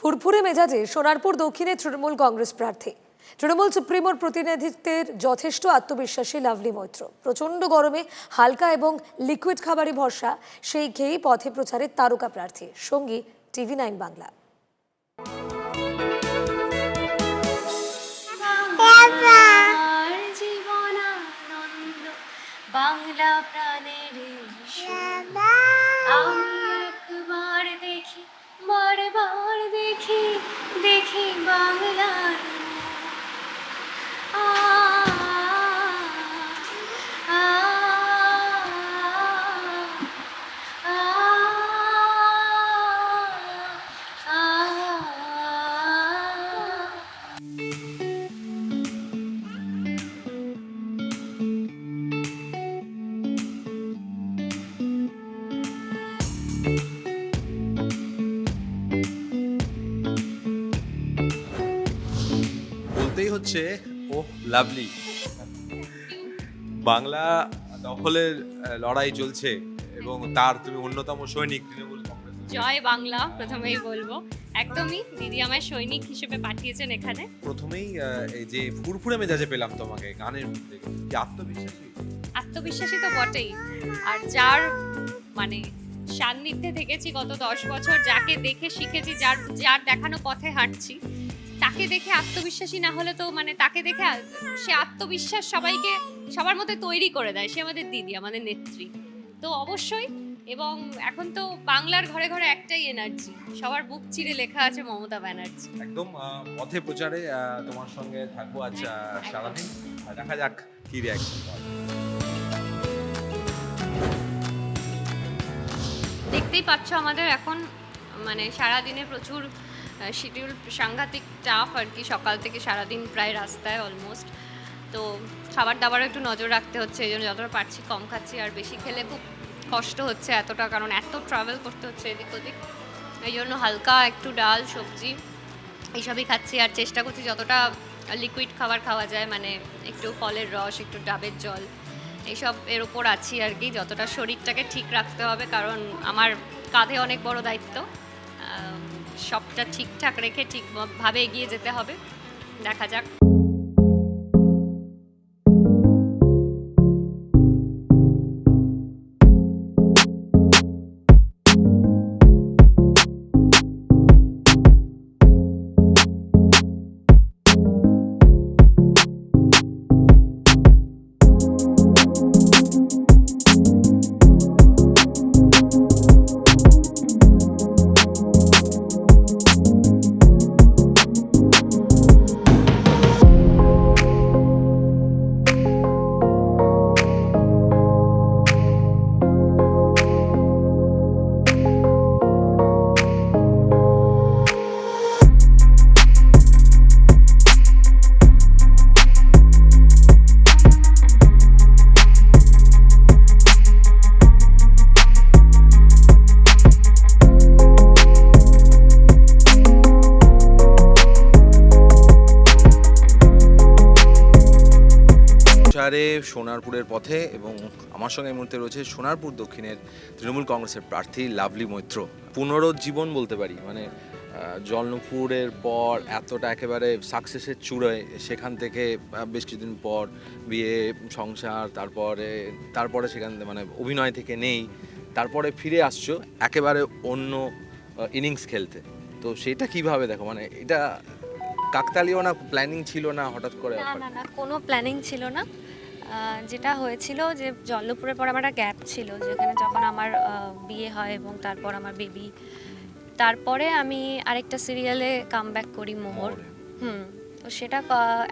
ফুরফুরে মেজাজে সোনারপুর দক্ষিণে তৃণমূল কংগ্রেস প্রার্থী। তৃণমূল সুপ্রিমোর প্রতিনিধিত্বের যথেষ্ট আত্মবিশ্বাসী লাভলি মৈত্র। প্রচণ্ড গরমে হালকা এবং লিকুইড খাবারে ভরসা, সেই খেয়েই পথে প্রচারের তারকা প্রার্থী। সঙ্গী টিভি নাইন বাংলা। হচ্ছে ও লাভলি। বাংলা দখলের লড়াই চলছে এবং তার তুমি অন্যতম সৈনিক তৃণমূল কংগ্রেস। জয় বাংলা প্রথমেই বলব। একদমই দিদি আমায় সৈনিক হিসেবে পাঠিয়েছেন এখানে। প্রথমেই এই যে ফুরফুরে মেজাজে পেলাম তোমাকে গানের মধ্যে। কি আত্মবিশ্বাসী? আত্মবিশ্বাসী তো বটেই। আর যার মানে সান্নিধ্যে থেকেছি গত দশ বছর যাকে দেখে শিখেছি যার যার দেখানো পথে হাঁটছি তাকে দেখে আত্মবিশ্বাসী না হলে তো মানে তাকে দেখে সে আত্মবিশ্বাস সবাইকে সবার মধ্যে তৈরি করে দেয়। সে আমাদের দিদি আমাদের নেত্রী। তো অবশ্যই এবং এখন তো বাংলার ঘরে ঘরে একটাই এনার্জি সবার বুক চিরে লেখা আছে মমতা ব্যানার্জি। একদম পথে প্রচারে তোমার সঙ্গে থাকব আজ সারাদিন। দেখা যাক কি রিয়াকশন দেখতেই পাচ্ছ আমাদের এখন মানে সারাদিনে প্রচুর শিডিউল সাংঘাতিক টাফ আর কি। সকাল থেকে সারাদিন প্রায় রাস্তায় অলমোস্ট তো খাবার দাবারও একটু নজর রাখতে হচ্ছে, এই জন্য যতটা পারছি কম খাচ্ছি। আর বেশি খেলে খুব কষ্ট হচ্ছে এতটা, কারণ এত ট্রাভেল করতে হচ্ছে এদিক ওদিক। এই জন্য হালকা একটু ডাল, সবজি, এইসবই খাচ্ছি। আর চেষ্টা করছি যতটা লিকুইড খাবার খাওয়া যায় মানে একটু ফলের রস, একটু ডাবের জল, এইসব এর ওপর আছি আর কি। যতটা শরীরটাকে ঠিক রাখতে হবে, কারণ আমার কাঁধে অনেক বড় দায়িত্ব। সবটা ঠিকঠাক রেখে ঠিকভাবে এগিয়ে যেতে হবে। দেখা যাক। সোনারপুরের পথে এবং আমার সঙ্গে এই মুহূর্তে রয়েছে সোনারপুর দক্ষিণের তৃণমূল কংগ্রেসের প্রার্থী লাভলি মৈত্র। পুনরুজ্জীবন বলতে পারি মানে জলনপুরের পর এতটা একেবারে সাকসেসের চূড়ায় সেখান থেকে বেশ কিছুদিন পর বিয়ে, সংসার, তারপরে তারপরে সেখান থেকে মানে অভিনয় থেকে নেই, তারপরে ফিরে আসছো একেবারে অন্য ইনিংস খেলতে। তো সেটা কীভাবে দেখো? মানে এটা কাকতালীয় না প্ল্যানিং ছিল না হঠাৎ করে? না না না, কোনো প্ল্যানিং ছিল না। যেটা হয়েছিল যে জল্লপুরের পর আমার একটা গ্যাপ ছিল যেখানে যখন আমার বিয়ে হয় এবং তারপর আমার বেবি তারপরে আমি আরেকটা সিরিয়ালে কাম ব্যাক করি মোহর। হুম তো সেটা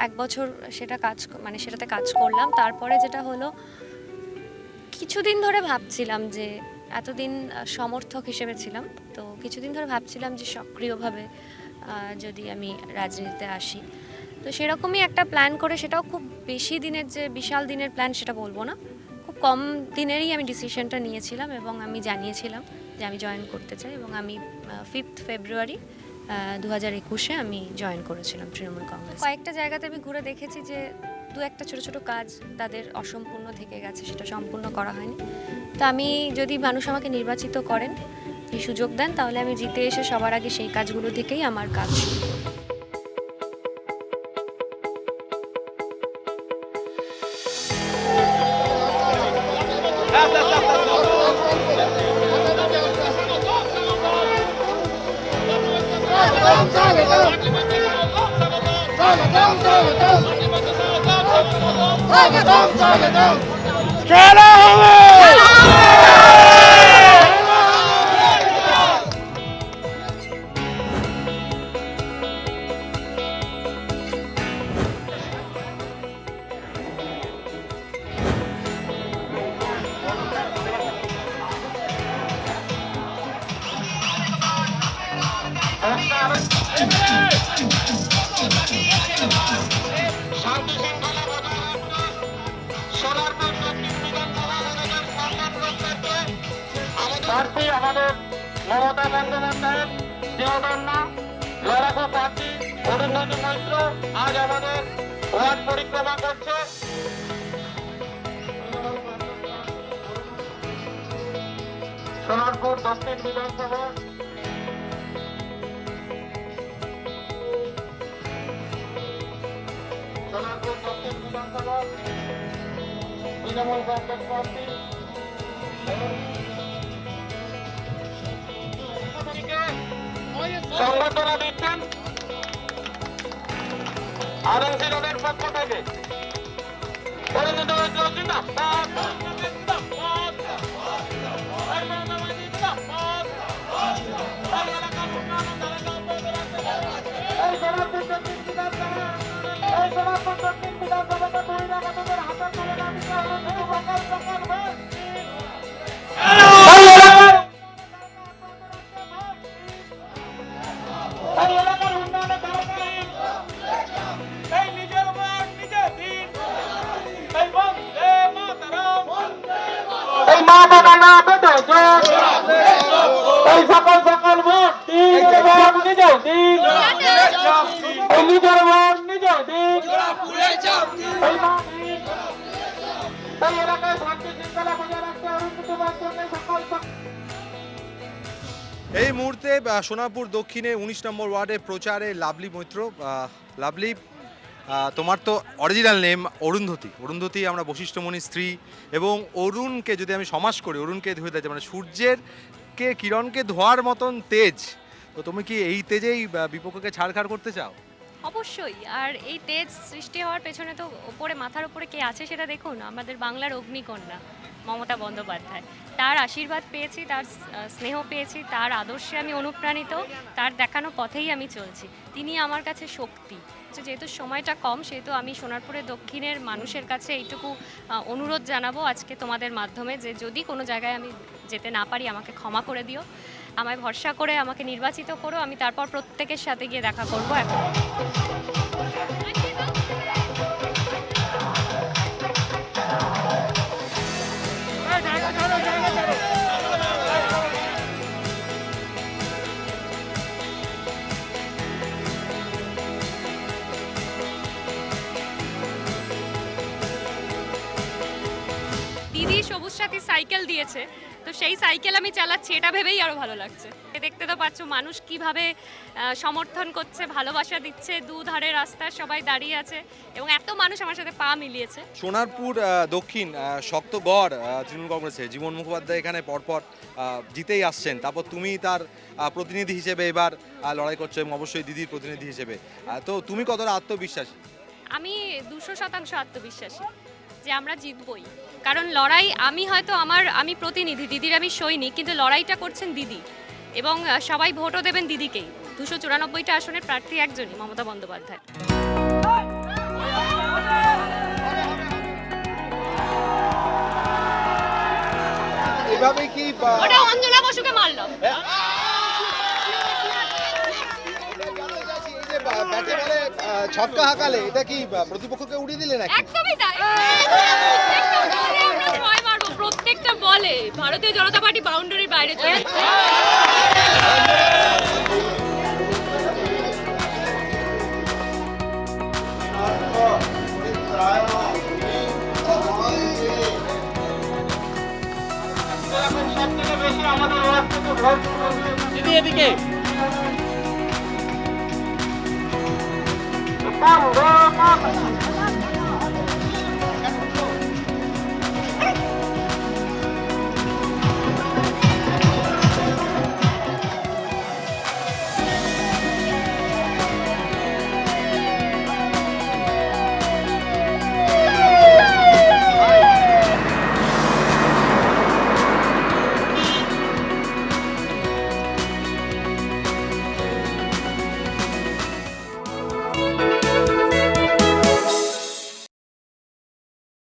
এক বছর সেটা কাজ মানে সেটাতে কাজ করলাম। তারপরে যেটা হলো কিছুদিন ধরে ভাবছিলাম যে এতদিন সমর্থক হিসেবে ছিলাম। তো কিছুদিন ধরে ভাবছিলাম যে সক্রিয়ভাবে যদি আমি রাজনীতিতে আসি। তো সেরকমই একটা প্ল্যান করে সেটাও খুব বেশি দিনের যে বিশাল দিনের প্ল্যান সেটা বলব না। খুব কম দিনেরই আমি ডিসিশনটা নিয়েছিলাম এবং আমি জানিয়েছিলাম যে আমি জয়েন করতে চাই এবং আমি ফিফথ ফেব্রুয়ারি দু হাজার একুশে আমি জয়েন করেছিলাম তৃণমূল কংগ্রেস। কয়েকটা জায়গাতে আমি ঘুরে দেখেছি যে দু একটা ছোট ছোট কাজ তাদের অসম্পূর্ণ থেকে গেছে, সেটা সম্পূর্ণ করা হয়নি। তো আমি যদি মানুষ আমাকে নির্বাচিত করেন, এই সুযোগ দেন, তাহলে আমি জিতে এসে সবার আগে সেই কাজগুলো থেকেই আমার কাজ। শুরু। খেলা হবে! মমতা বন্দ্যোপাধ্যায়ের দেহদন্না লড়াকু প্রার্থী অরুন্ধতী মৈত্র আজ আমাদের ওয়ার্ড পরিক্রমা করছে সোনারপুর দক্ষিণ বিধানসভা সোনারপুর দক্ষিণ বিধানসভা তৃণমূল কংগ্রেস প্রার্থী সংবর্ধনা দিচ্ছেন আরএনসি রোডের পক্ষ থেকে। পরিচিত হয়েছে জিন্দাবাদ। এই এলাকার উন্নয়নে দরকারি এই নিজের ভোট নিজে দিন। এই বন্দে মাতরম। এই মা বাবা বেটে জোর এই সকাল সকাল ভোট দিন। নিজে দিন। এই নিজের ভোট নিজে দিন। এই মা এই এলাকায় শান্তি শৃঙ্খলা বজায় রাখতে অরুন্ধতী সকাল সকাল এই মুহূর্তে সোনাপুর দক্ষিণে উনিশ নম্বর ওয়ার্ডে প্রচারে লাভলি মৈত্র। লাভলি তোমার তো অরিজিনাল নেম অরুন্ধতী। অরুন্ধতী আমরা বশিষ্ঠমণির স্ত্রী এবং অরুণকে যদি আমি সমাস করি, অরুণকে ধুয়ে দিয়েছে মানে সূর্যের কে কিরণকে ধোয়ার মতন তেজ। তো তুমি কি এই তেজেই বিপক্ষকে ছাড়খাড় করতে চাও? অবশ্যই। আর এই তেজ সৃষ্টি হওয়ার পেছনে তো ওপরে, মাথার উপরে কে আছে সেটা দেখুন। আমাদের বাংলার অগ্নিকন্যা মমতা বন্দ্যোপাধ্যায়। তার আশীর্বাদ পেয়েছি, তার স্নেহ পেয়েছি, তার আদর্শে আমি অনুপ্রাণিত, তার দেখানো পথেই আমি চলছি। তিনি আমার কাছে শক্তি। যেহেতু সময়টা কম, সেহেতু আমি সোনারপুরের দক্ষিণের মানুষের কাছে এইটুকু অনুরোধ জানাব আজকে তোমাদের মাধ্যমে যে যদি কোনো জায়গায় আমি যেতে না পারি, আমাকে ক্ষমা করে দিও। আমায় ভরসা করে, আমাকে নির্বাচিত করো, আমি তারপর প্রত্যেকের সাথে গিয়ে দেখা করব এখন। দিদি সবুজ সাথী সাইকেল দিয়েছে। তো সেই সাইকেল আমি চালাচ্ছি এটা ভেবেই আরও ভালো লাগছে। দেখতে তো পাচ্ছ মানুষ কীভাবে সমর্থন করছে ভালোবাসা দিচ্ছে দুধারে রাস্তায় সবাই দাঁড়িয়ে আছে এবং এত মানুষ আমার সাথে পা মিলিয়েছে। সোনারপুর দক্ষিণ আহ, শক্তগড় আহ, তৃণমূল কংগ্রেসে জীবন মুখোপাধ্যায় এখানে পরপর জিতেই আসছেন। তারপর তুমি তার প্রতিনিধি হিসেবে এবার লড়াই করছ এবং অবশ্যই দিদির প্রতিনিধি হিসেবে। তো তুমি কতটা আত্মবিশ্বাসী? আমি দুশো শতাংশ আত্মবিশ্বাসী যে আমরা জিতবই। কারণ লড়াই আমি হয়তো আমার আমি প্রতিনিধি দিদির আমি সৈনিক কিন্তু লড়াইটা করছেন দিদি। এবং সবাই ভোটও দেবেন দিদিকেই। দুশো চুরানব্বইটা আসনের প্রার্থী একজনই মমতা বন্দ্যোপাধ্যায়। এভাবে কি ওটা অঞ্জনা বসুকে মারলাম। এই যে বা- ব্যাটে বলে ছক্কা হাঁকালে এটা কি প্রতিপক্ষকে উড়িয়ে দিলে নাকি? একদমই তাই। ভারতীয় জনতা পার্টি বাউন্ডারির বাইরে চলে দিদি এদিকে।